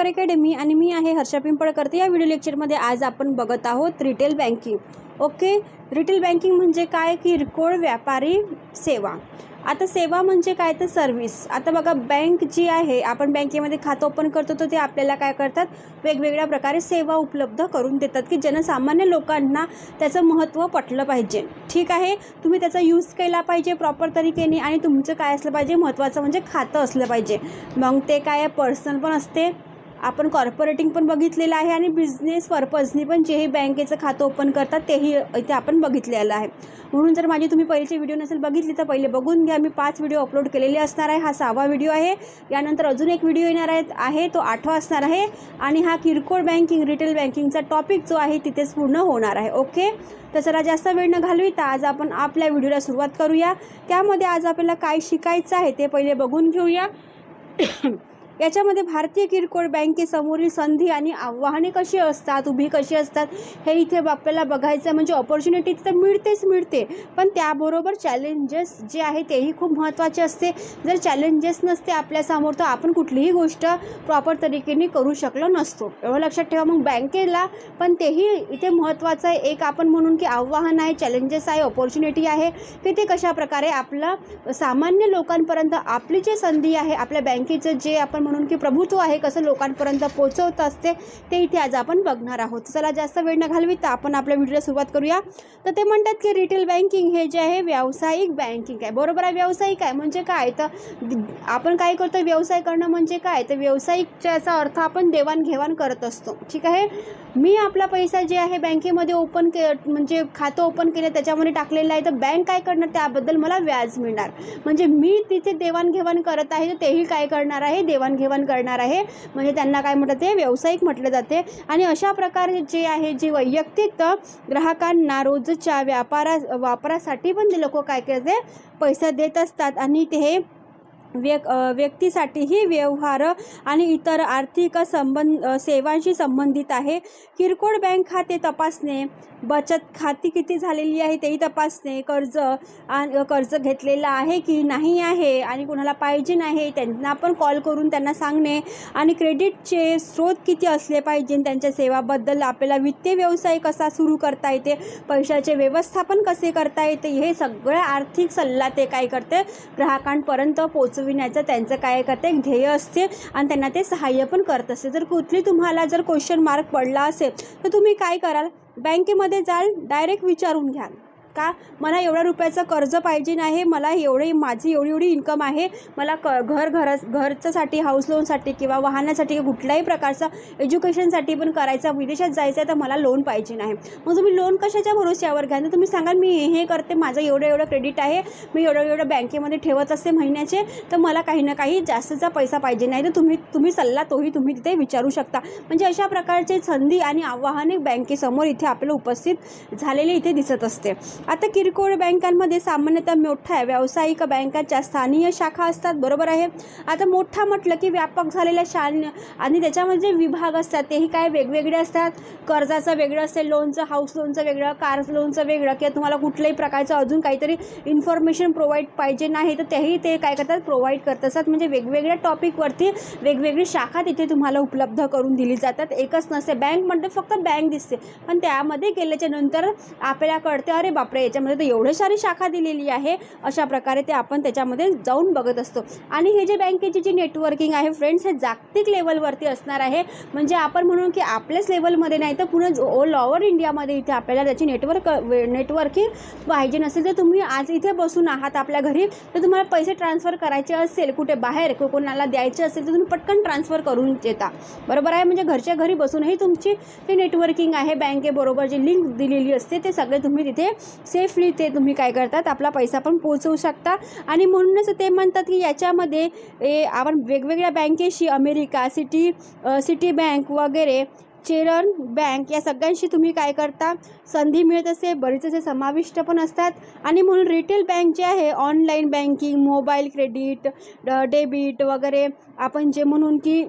प्रकार अकॅडमी आणि मी आहे हर्षा पिंपळकरते. या व्हिडिओ लेक्चरमध्ये आज आपण बघत आहोत retail banking okay retail banking म्हणजे काय? किरकोळ व्यापारी सेवा. आता सेवा म्हणजे काय? तर सर्व्हिस आता बघा बँक जी आहे आपण बँकेमध्ये खातं ओपन करतो तर ते आपल्याला काय करतात? वेगवेगळ्या प्रकारे सेवा उपलब्ध करून देतात की जनसामान्य लोकांना त्याचं महत्त्व पटलं पाहिजे. ठीक आहे? तुम्ही त्याचा यूज केला पाहिजे प्रॉपर तरीकेने आणि तुमचं काय असलं पाहिजे? महत्त्वाचं म्हणजे खातं असलं पाहिजे. मग ते काय? पर्सनल पण असते. आपण कॉर्पोरेटिंग पण बघितलेलं आहे आणि बिझनेस पर्पजनी पण जेही बँकेचं खातं ओपन करतात तेही इथे आपण बघितलेलं आहे. म्हणून जर माझी तुम्ही पहिलीची व्हिडिओ नसेल बघितली तर पहिले बघून घ्या. मी पाच व्हिडिओ अपलोड केलेले असणार आहे. हा सहावा व्हिडिओ आहे. यानंतर अजून एक व्हिडिओ येणार आहे आहे. तो आठवा असणार आहे. आणि हा किरकोळ बँकिंग रिटेल बँकिंगचा टॉपिक जो आहे तिथेच पूर्ण होणार आहे. ओके तर जरा जास्त वेळ न घालविता आज आपण आपल्या व्हिडिओला सुरुवात करूया. त्यामध्ये आज आपल्याला काय शिकायचं आहे ते पहिले बघून घेऊया. याच्यामध्ये भारतीय किरकोळ बँकेसमोरील संधी आणि आव्हाने कशी असतात उभी कशी असतात हे इथे आपल्याला बघायचं आहे म्हणजे ऑपॉर्च्युनिटी तर मिळतेच मिळते पण त्याबरोबर चॅलेंजेस जे आहे तेही खूप महत्त्वाचे असते. जर चॅलेंजेस नसते आपल्यासमोर तर आपण कुठलीही गोष्ट प्रॉपर तरीकेने करू शकलो नसतो. एवढं लक्षात ठेवा. मग बँकेला पण तेही इथे महत्त्वाचं आहे. एक आपण म्हणून की आव्हान आहे चॅलेंजेस आहे ऑपॉर्च्युनिटी आहे की ते कशा प्रकारे आपलं सामान्य लोकांपर्यंत आपली जी संधी आहे आपल्या बँकेचं जे आपण म्हणून की प्रभुत्व आहे कसं लोकांपर्यंत पोचवत असते ते इथे आज आपण बघणार आहोत. चला जास्त वेळ न घालविता आपण आपल्या व्हिडिओला सुरुवात करूया. तर ते म्हणतात की रिटेल बँकिंग हे जे आहे व्यावसायिक बँकिंग आहे. बरोबर आहे व्यावसायिक आहे म्हणजे काय? तर आपण काय करतो व्यवसाय करणं म्हणजे काय? तर व्यावसायिकच्या याचा अर्थ आपण देवाणघेवाण करत असतो. ठीक आहे? मी आपला पैसा जे आहे बँकेमध्ये ओपन के म्हणजे खातं ओपन केलं त्याच्यामध्ये टाकलेलं आहे. तर बँक काय करणार? त्याबद्दल मला व्याज मिळणार. म्हणजे मी तिथे देवाणघेवाण करत आहे तर तेही काय करणार आहे? देवाणघेवाण करणार आहे. म्हणजे त्यांना काय म्हणतात ते व्यावसायिक म्हटलं जाते. आणि अशा प्रकारे जे आहे जे वैयक्तिक ग्राहकांना रोजच्या व्यापारा वापरासाठी पण ते लोक काय करते? पैसा देत असतात. आणि ते हे व्यक व्यक्तीसाठीही व्यवहार आणि इतर आर्थिक संबंध सेवांशी संबंधित आहे. किरकोळ बँक खाते तपासणे बचत खाती किती झालेली आहे तेही तपासणे कर्ज आणि कर्ज घेतलेलं आहे की नाही आहे आणि कोणाला पाहिजे नाही त्यांना पण कॉल करून त्यांना सांगणे आणि क्रेडिटचे स्रोत किती असले पाहिजे त्यांच्या सेवाबद्दल आपल्याला वित्तीय व्यवसाय कसा सुरू करता येते पैशाचे व्यवस्थापन कसे करता येते हे सगळं आर्थिक सल्ला ते काय करते ग्राहकांपर्यंत पोच वाचविण्याचं त्यांचं काय करते ध्येय असते आणि त्यांना ते सहाय्य पण करत असते. जर कुठली तुम्हाला जर क्वेश्चन मार्क पडला असेल तर तुम्ही काय कराल? बँकेमध्ये जाल डायरेक्ट विचारून घ्याल. का? मला एवढ्या रुपयाचं कर्ज पाहिजे नाही मला एवढे माझी एवढी एवढी इन्कम आहे. मला क घर घर घरच्यासाठी हाऊस लोनसाठी किंवा वाहनासाठी किंवा कुठल्याही प्रकारचा एज्युकेशनसाठी पण करायचा विदेशात जायचं आहे तर मला लोन पाहिजे नाही. मग तुम्ही लोन कशाच्या भरोश्यावर घ्या? तर तुम्ही सांगाल मी हे हे करते माझं एवढं एवढं क्रेडिट आहे मी एवढं एवढं बँकेमध्ये ठेवत असते महिन्याचे तर मला काही ना काही जास्तचा पैसा पाहिजे नाही. तर तुम्ही तुम्ही सल्ला तोही तुम्ही तिथे विचारू शकता. म्हणजे अशा प्रकारचे संधी आणि आव्हाने बँकेसमोर इथे आपल्याला उपस्थित झालेले इथे दिसत असते. आता किरकोळ बँकांमध्ये सामान्यतः मोठ्या व्यावसायिक बँकांच्या स्थानीय शाखा असतात बरोबर आहे. आता मोठा म्हटलं की व्यापक झालेल्या शान आणि त्याच्यामध्ये जे विभाग असतात तेही काय वेगवेगळे असतात? कर्जाचं वेगळं असेल लोनचं हाऊस लोनचं वेगळं कार लोनचं वेगळं किंवा तुम्हाला कुठल्याही प्रकारचं अजून काहीतरी इन्फॉर्मेशन प्रोव्हाइड पाहिजे नाही तर तेही ते काय करतात? प्रोव्हाइड करत असतात. म्हणजे वेगवेगळ्या टॉपिकवरती वेगवेगळी शाखा तिथे तुम्हाला उपलब्ध करून दिली जातात. एकच नसते. बँक म्हणते फक्त बँक दिसते. पण त्यामध्ये गेल्याच्यानंतर आपल्याला कळते अरे बाप बापरे याच्यामध्ये तर एवढे सारी शाखा दिलेली आहे. अशा प्रकारे ते आपण त्याच्यामध्ये जाऊन बघत असतो. आणि हे जे बँकेची जी नेटवर्किंग आहे फ्रेंड्स हे जागतिक लेवलवरती असणार आहे. म्हणजे आपण म्हणून की आपल्याच लेवलमध्ये नाही तर पुन्हा ऑल ओव्हर इंडियामध्ये इथे आपल्याला त्याची नेटवर्क नेटवर्किंग पाहिजे नसेल तर तुम्ही आज इथे बसून आहात आपल्या घरी तर तुम्हाला पैसे ट्रान्सफर करायचे असेल कुठे बाहेर को- कोणाला द्यायचे असेल तर तुम्ही पटकन ट्रान्सफर करून येता. बरोबर आहे? म्हणजे घरच्या घरी बसूनही तुमची जी नेटवर्किंग आहे बँकेबरोबर जी लिंक दिलेली असते ते सगळे तुम्ही तिथे सेफली ते तुम्ही काय करतात आपला पैसा पण पोचवू शकता. आणि म्हणूनच ते म्हणतात की याच्यामध्ये ए, आपण वेगवेगळ्या बँकेशी अमेरिका सिटी सिटी बँक वगैरे चेरन बँक या सगळ्यांशी तुम्ही काय करता? संधी मिळत असे बरेच असे समाविष्ट पण असतात. आणि म्हणून रिटेल बँक जे आहे online banking mobile credit debit वगैरे आपण जे म्हणून की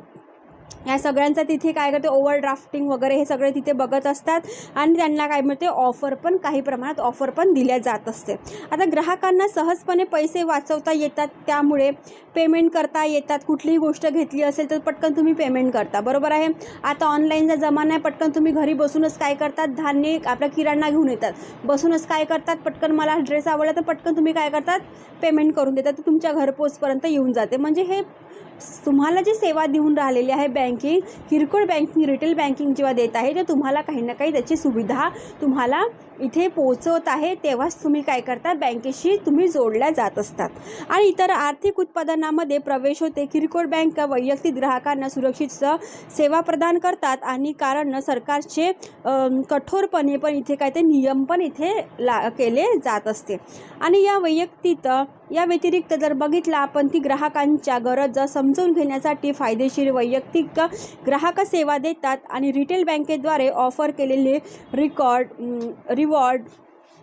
या सगळ्यांचा तिथे काय करते ओव्हर ड्राफ्टिंग वगैरे हे सगळे तिथे बघत असतात. आणि त्यांना काय मिळते ऑफर पण काही प्रमाणात ऑफर पण दिल्या जात असते. आता ग्राहकांना सहजपणे पैसे वाचवता येतात त्यामुळे पेमेंट करता येतात. कुठलीही गोष्ट घेतली असेल तर पटकन तुम्ही पेमेंट करता. बरोबर आहे? आता ऑनलाईनचा जमाना आहे पटकन तुम्ही घरी बसूनच काय करतात? धान्य आपला किराणा घेऊन येतात. बसूनच काय करतात? पटकन मला ड्रेस आवडला तर पटकन तुम्ही काय करतात? पेमेंट करून देतात. तर तुमच्या घरपोचपर्यंत येऊन जाते. म्हणजे हे तुम्हाला जी सेवा देऊन राहिलेली आहे बँकिंग किरकोळ बँकिंग रिटेल बँकिंग जेव्हा देत आहे तर तुम्हाला काही ना काही त्याची सुविधा तुम्हाला इथे पोहोचवत आहे तेव्हाच तुम्ही काय करता? बँकेशी तुम्ही जोडल्या जात असतात. आणि इतर आर्थिक उत्पादनामध्ये प्रवेश होते. किरकोळ बँका वैयक्तिक ग्राहकांना सुरक्षित सेवा प्रदान करतात. आणि कारण सरकारचे कठोरपणे पण इथे काय ते नियम पण इथे ला केले जात असते. आणि या वैयक्तिक या व्यतिरिक्त जर बघितलं आपण ती ग्राहकांच्या गरजा समजून घेण्यासाठी फायदेशीर वैयक्तिक ग्राहक सेवा देतात. आणि रिटेल बँकेद्वारे ऑफर केलेले रिकॉर्ड रिवॉर्ड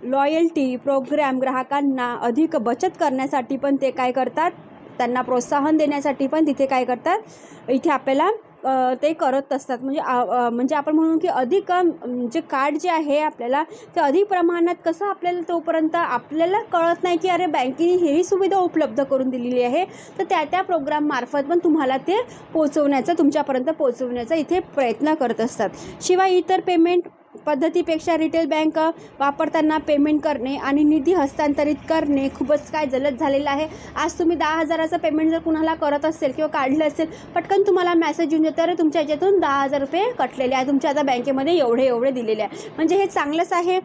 लॉयल्टी प्रोग्रॅम ग्राहकांना अधिक बचत करण्यासाठी पण ते काय करतात? त्यांना प्रोत्साहन देण्यासाठी पण तिथे काय करतात? इथे आपल्याला ते करत असतात. म्हणजे आ- म्हणजे आपण म्हणू की अधिक म्हणजे जे कार्ड जे आहे आपल्याला ते अधिक प्रमाणात कसं आपल्याला तोपर्यंत आपल्याला कळत नाही की अरे बँकेने हेही सुविधा उपलब्ध करून दिलेली आहे. तर त्या त्या प्रोग्राममार्फत पण तुम्हाला ते पोचवण्याचा तुमच्यापर्यंत पोचवण्याचा इथे प्रयत्न करत असतात. शिवाय इतर पेमेंट पद्धतीपेक्षा रिटेल बँक वापरताना पेमेंट करणे आणि निधी हस्तांतरित करणे खूपच काय जलद झालेलं आहे. आज तुम्ही दहा हजाराचं पेमेंट जर कुणाला करत असेल किंवा काढलं असेल पटकन तुम्हाला मेसेज येऊन येतं अरे तुमच्या याच्यातून दहा हजार रुपये कटलेले आहे तुमच्या आता बँकेमध्ये एवढे एवढे दिलेले आहे म्हणजे हे चांगलंच आहे.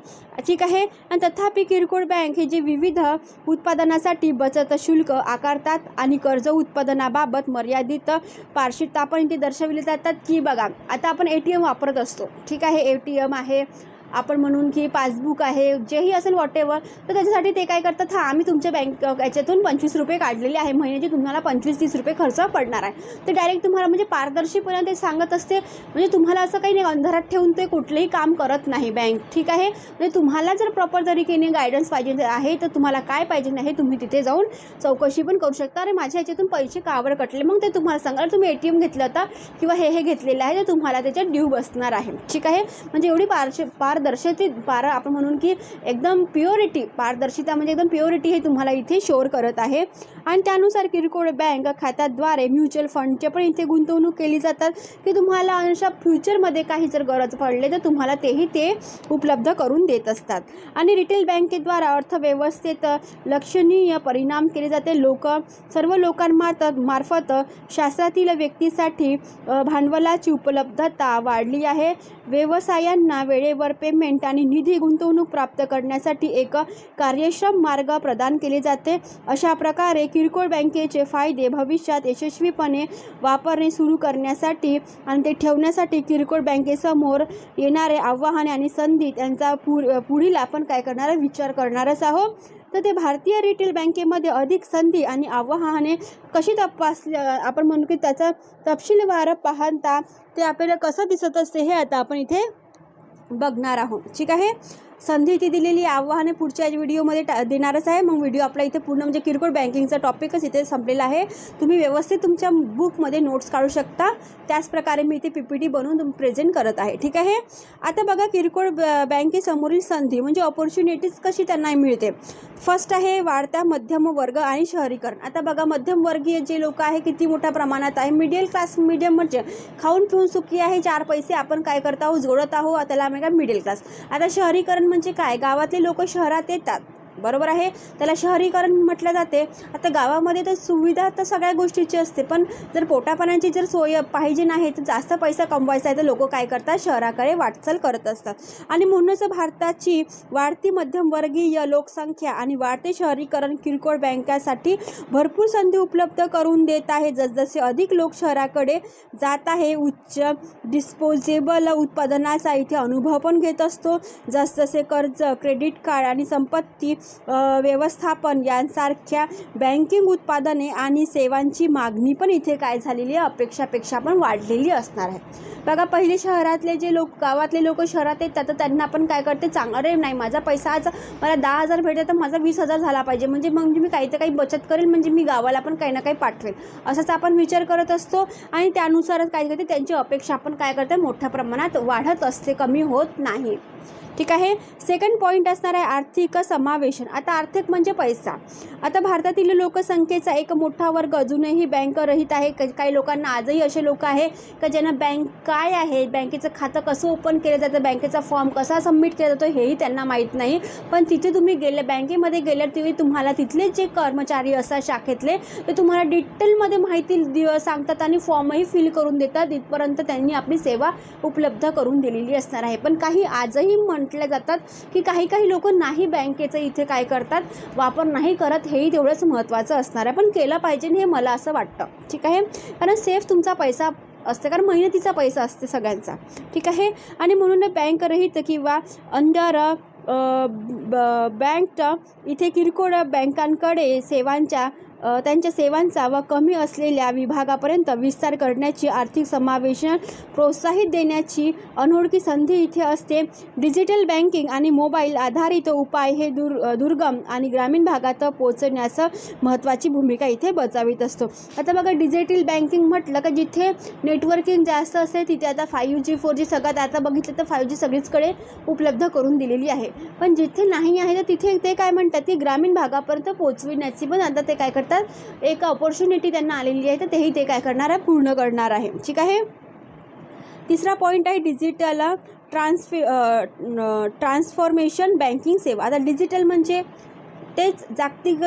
ठीक आहे. आणि तथापि किरकोळ बँक हे जे विविध उत्पादनासाठी बचत शुल्क आकारतात आणि कर्ज उत्पादनाबाबत मर्यादित पारदर्शिता पण इथे दर्शविले जातात की बघा आता आपण ए टी एम वापरत असतो. ठीक आहे. ए टी एम आहे. आपण म्हणून की पासबुक आहे जेही असेल वॉट तर त्याच्यासाठी ते काय करतात हां आम्ही तुमच्या बँक याच्यातून पंचवीस रुपये काढलेले आहे महिन्याचे तुम्हाला पंचवीस तीस रुपये खर्च पडणार आहे. ते डायरेक्ट तुम्हाला म्हणजे पारदर्शीपणे ते सांगत असते म्हणजे तुम्हाला असं काही नाही अंधारात ठेवून ते कुठलंही काम करत नाही बँक ठीक आहे? म्हणजे तुम्हाला जर प्रॉपर तरीकेने गायडन्स पाहिजे आहे तर तुम्हाला काय पाहिजे नाही तुम्ही तिथे जाऊन चौकशी पण करू शकता. अरे माझ्या याच्यातून पैसे कावर कटले? मग ते तुम्हाला सांगा तुम्ही ए टी एम घेतलं होता किंवा हे हे घेतलेलं आहे तर तुम्हाला त्याच्यात ड्यू बसणार आहे. ठीक आहे? म्हणजे एवढी पारश पारदर्शती पार आपण म्हणून की एकदम प्युरिटी पारदर्शिता म्हणजे एकदम प्युरिटी हे तुम्हाला इथे शोर करत आहे. आणि त्यानुसार किरकोळ बँक खात्याद्वारे म्युच्युअल फंडचे पण इथे गुंतवणूक केली जातात. की तुम्हाला अशा फ्युचरमध्ये काही जर गरज पडले तर तुम्हाला तेही ते उपलब्ध करून देत असतात. आणि रिटेल बँकेद्वारा अर्थव्यवस्थेत लक्षणीय परिणाम केले जाते. लोक सर्व लोकांमार्फत मार्फत शासनातील व्यक्तीसाठी भांडवलाची उपलब्धता वाढली आहे. व्यवसायांना वेळेवर पे पेमेंट आणि निधी गुंतवणूक प्राप्त करण्यासाठी एक कार्यक्षम मार्ग प्रदान केले जाते. अशा प्रकारे किरकोळ बँकेचे फायदे भविष्यात यशस्वीपणे वापरणे सुरू करण्यासाठी आणि ते ठेवण्यासाठी किरकोळ बँकेसमोर येणारे आव्हाने आणि संधी त्यांचा पुढील आपण काय करणार विचार करणारच आहोत. तर ते भारतीय रिटेल बँकेमध्ये अधिक संधी आणि आव्हाने कशी तपासल्या आपण म्हणू की त्याचा तपशीलवार पाहता ते आपल्याला कसं दिसत असते हे आता आपण इथे बघणार आहोत. ठीक आहे? संधी ती दिलेली आव्हाने पुढच्या व्हिडिओमध्ये टा देणारच आहे. मग व्हिडिओ आपला इथे पूर्ण म्हणजे किरकोळ बँकिंगचा टॉपिकच इथे संपलेला आहे. तुम्ही व्यवस्थित तुमच्या बुकमध्ये नोट्स काढू शकता. त्याचप्रकारे मी इथे पी पी टी बनवून तुम प्रेझेंट करत आहे. ठीक आहे? आता बघा किरकोळ ब- बँकेसमोरील संधी म्हणजे ऑपॉर्च्युनिटीज कशी त्यांना मिळते. फर्स्ट आहे वाढत्या मध्यम वर्ग आणि शहरीकरण. आता बघा मध्यमवर्गीय जे लोक आहे किती मोठ्या प्रमाणात आहे. मिडियल क्लास मिडियम म्हणजे खाऊन पिऊन सुखी आहे. चार पैसे आपण काय करत आहोत? जोडत आहोत. त्याला आम्ही काय मिडिल क्लास आता शहरीकरण म्हणजे काय? गावातले लोक शहरात येतात. बरोबर आहे? त्याला शहरीकरण म्हटलं जाते. आता गावामध्ये तर सुविधा तर सगळ्या गोष्टीची असते पण जर पोटापाण्याची जर सोय पाहिजे नाही तर जास्त पैसा कमवायचा आहे तर लोक काय करतात? शहराकडे वाटचाल करत असतात. आणि म्हणूनच भारताची वाढती मध्यमवर्गीय लोकसंख्या आणि वाढते शहरीकरण किरकोळ बँकासाठी भरपूर संधी उपलब्ध करून देत आहे. जसजसे अधिक लोक शहराकडे जात आहे उच्च डिस्पोजेबल उत्पादनाचा इथे अनुभव पण घेत असतो. जसजसे कर्ज क्रेडिट कार्ड आणि संपत्ती व्यवस्थापन यांसारख्या बँकिंग उत्पादने आणि सेवांची मागणी पण इथे काय झालेली आहे? अपेक्षापेक्षा पण वाढलेली असणार आहे. बघा पहिले शहरातले जे लोक गावातले लोक शहरात येतात तर त्यांना आपण काय करते? चांग अरे नाही माझा पैसा आज मला दहा हजार भेटत तर माझा वीस हजार झाला पाहिजे. म्हणजे मग मी काही तर काही बचत करेल म्हणजे मी गावाला पण काही ना काही पाठवेल. असाच आपण विचार करत असतो आणि त्यानुसारच काय करते? त्यांची अपेक्षा आपण काय करते? मोठ्या प्रमाणात वाढत असते कमी होत नाही. ठीक आहे? सेकंड पॉईंट असणार आहे आर्थिक समावेशन. आता आर्थिक म्हणजे पैसा. आता भारतातील लोकसंख्येचा एक मोठा वर्ग अजूनही बँक रहित आहे. काही लोकांना आजही असे लोक आहे का ज्यांना बँक काय आहे? बँकेचं खातं कसं ओपन केलं जातं? बँकेचा फॉर्म कसा सबमिट केला जातो? हेही त्यांना माहीत नाही. पण तिथे तुम्ही गेले बँकेमध्ये गेल्यावर तिथे तुम्हाला तिथले जे कर्मचारी असतात शाखेतले ते तुम्हाला डिटेलमध्ये माहिती दि- सांगतात आणि फॉर्मही फिल करून देतात. इथपर्यंत त्यांनी आपली सेवा उपलब्ध करून दिलेली असणार आहे. पण काही आजही म्हटल्या जातात की काही काही लोक नाही बँकेचं इथे काय करतात वापर नाही करत हेही तेवढंच महत्त्वाचं असणार आहे. पण केलं पाहिजे हे मला असं वाटतं. ठीक आहे? कारण सेफ तुमचा पैसा असते कारण मेहनतीचा पैसा असते सगळ्यांचा. ठीक आहे? आणि म्हणून बँक रहित किंवा अंडर बँक इथे किरकोळ बँकांकडे सेवांच्या त्यांच्या सेवांचा व कमी असलेल्या विभागापर्यंत विस्तार करण्याची आर्थिक समावेशन प्रोत्साहित देण्याची अनोळखी संधी इथे असते. डिजिटल बँकिंग आणि मोबाईल आधारित उपाय हे दूर दुर्गम आणि ग्रामीण भागात पोहोचण्यास महत्त्वाची भूमिका इथे बजावित असतो. आता बघा डिजिटल बँकिंग म्हटलं का जिथे नेटवर्किंग जास्त असते तिथे आता फायू जी फोर जी सगळ्यात आता बघितलं तर फाईव्ह जी सगळीचकडे उपलब्ध करून दिलेली आहे. पण जिथे नाही आहे तर तिथे ते काय म्हणतात की ग्रामीण भागापर्यंत पोहोचविण्याची पण आता ते काय करतात एक ऑपॉर्च्युनिटी त्यांना आलेली आहे तर तेही ते काय करणार आहे? पूर्ण करणार आहे. ठीक आहे? तिसरा पॉईंट आहे डिजिटल ट्रान्सफे ट्रान्सफॉर्मेशन बँकिंग सेवा. आता डिजिटल म्हणजे तेच जागतिक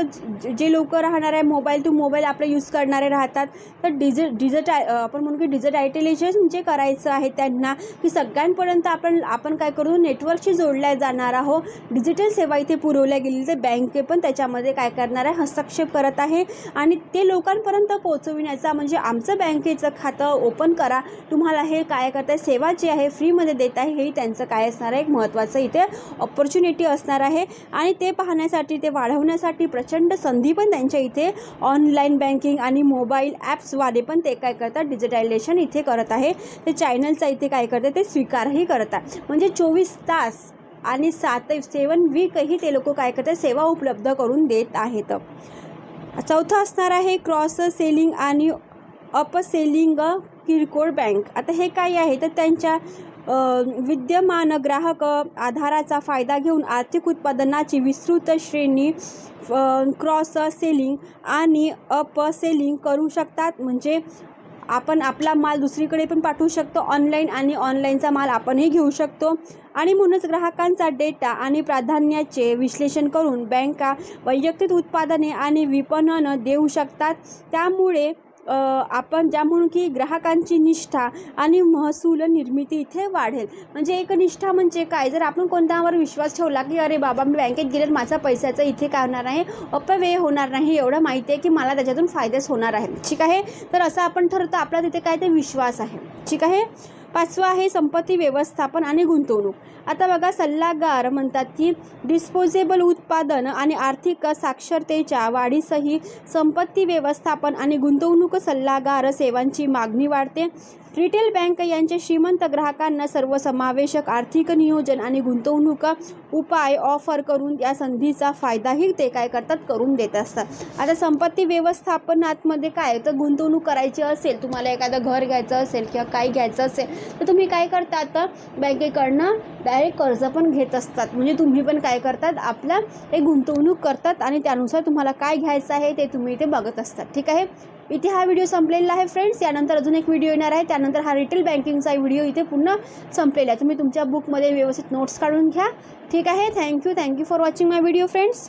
जे लोक राहणार आहे मोबाईल टू मोबाईल आपले यूज करणारे राहतात. तर डिजि डिजिट आपण म्हणू की डिजिटायटेलिजेशन जे करायचं आहे त्यांना की सगळ्यांपर्यंत आपण आपण काय करू? नेटवर्कशी जोडल्या जाणार आहोत. डिजिटल सेवा इथे पुरवल्या गेली तर बँके पण त्याच्यामध्ये काय करणार आहे? हस्तक्षेप करत आहे. आणि ते लोकांपर्यंत पोहोचविण्याचा म्हणजे आमचं बँकेचं खातं ओपन करा. तुम्हाला हे काय करताय? सेवा जी आहे फ्रीमध्ये देत आहे हे त्यांचं काय असणार आहे? एक महत्त्वाचं इथे ऑपॉर्च्युनिटी असणार आहे. आणि ते पाहण्यासाठी ते वाढवण्यासाठी प्रचंड संधी पण त्यांच्या इथे. ऑनलाईन बँकिंग आणि मोबाईल ॲप्सद्वारे पण ते काय करतात? डिजिटायझेशन इथे करत आहे. ते चॅनलचा इथे काय करते ते स्वीकारही करतात म्हणजे चोवीस तास आणि सात सेवन वीकही ते लोक काय करतात? सेवा उपलब्ध करून देत आहेत. चौथं असणार आहे क्रॉस सेलिंग आणि अप सेलिंग किरकोळ बँक आता हे काय आहे? तर त्यांच्या विद्यमान ग्राहक आधाराचा फायदा घेऊन आर्थिक उत्पादनाची विस्तृत श्रेणी क्रॉस सेलिंग आणि अप सेलिंग करू शकतात. म्हणजे आपण आपला माल दुसरीकडे पण पाठवू शकतो ऑनलाईन आणि ऑनलाईनचा माल आपणही घेऊ शकतो. आणि म्हणूनच ग्राहकांचा डेटा आणि प्राधान्याचे विश्लेषण करून बँका वैयक्तिक उत्पादने आणि विपणन देऊ शकतात. त्यामुळे आपण ज्या म्हणून की ग्राहकांची निष्ठा आणि महसूल निर्मिती इथे वाढेल. म्हणजे एक निष्ठा म्हणजे काय? जर आपण कोणत्यावर विश्वास ठेवला की अरे बाबा मी बँकेत गेले माझा पैशाचं इथे काय होणार आहे अपव्यय होणार नाही. एवढं माहिती आहे की मला त्याच्यातून फायदेच होणार आहे ठीक आहे? तर असं आपण ठरवतो. आपला तिथे काय ते विश्वास आहे. ठीक आहे? पाचवा आहे संपत्ती व्यवस्थापन आणि गुंतवणूक. आता बघा सल्लागार म्हणतात की डिस्पोजेबल उत्पादन आणि आर्थिक साक्षरतेच्या वाढीसही संपत्ती व्यवस्थापन आणि गुंतवणूक सल्लागार सेवांची मागणी वाढते. रिटेल बँक यांच्या श्रीमंत ग्राहकांना सर्वसमावेशक आर्थिक नियोजन आणि गुंतवणूक उपाय ऑफर करून या संधीचा फायदाही ते काय करतात करून देत असतात. आता संपत्ती व्यवस्थापनातमध्ये काय तर गुंतवणूक करायची असेल तुम्हाला एखादं घर घ्यायचं असेल किंवा काय घ्यायचं असेल तर तुम्ही काय करता तर बँकेकडनं डायरेक्ट कर्ज पण घेत असतात. म्हणजे तुम्ही पण काय करतात? आपला एक गुंतवणूक करतात आणि त्यानुसार तुम्हाला काय घ्यायचं आहे ते तुम्ही इथे बघत असतात. ठीक आहे? इथे हा व्हिडिओ संपलेला आहे फ्रेंड्स यानंतर अजून एक व्हिडिओ येणार आहे. त्यानंतर हा रिटेल बँकिंगचा व्हिडिओ इथे पुन्हा संपलेला आहे. तुम्ही तुमच्या बुकमध्ये व्यवस्थित नोट्स काढून घ्या. ठीक आहे? Thank you thank you for watching my video friends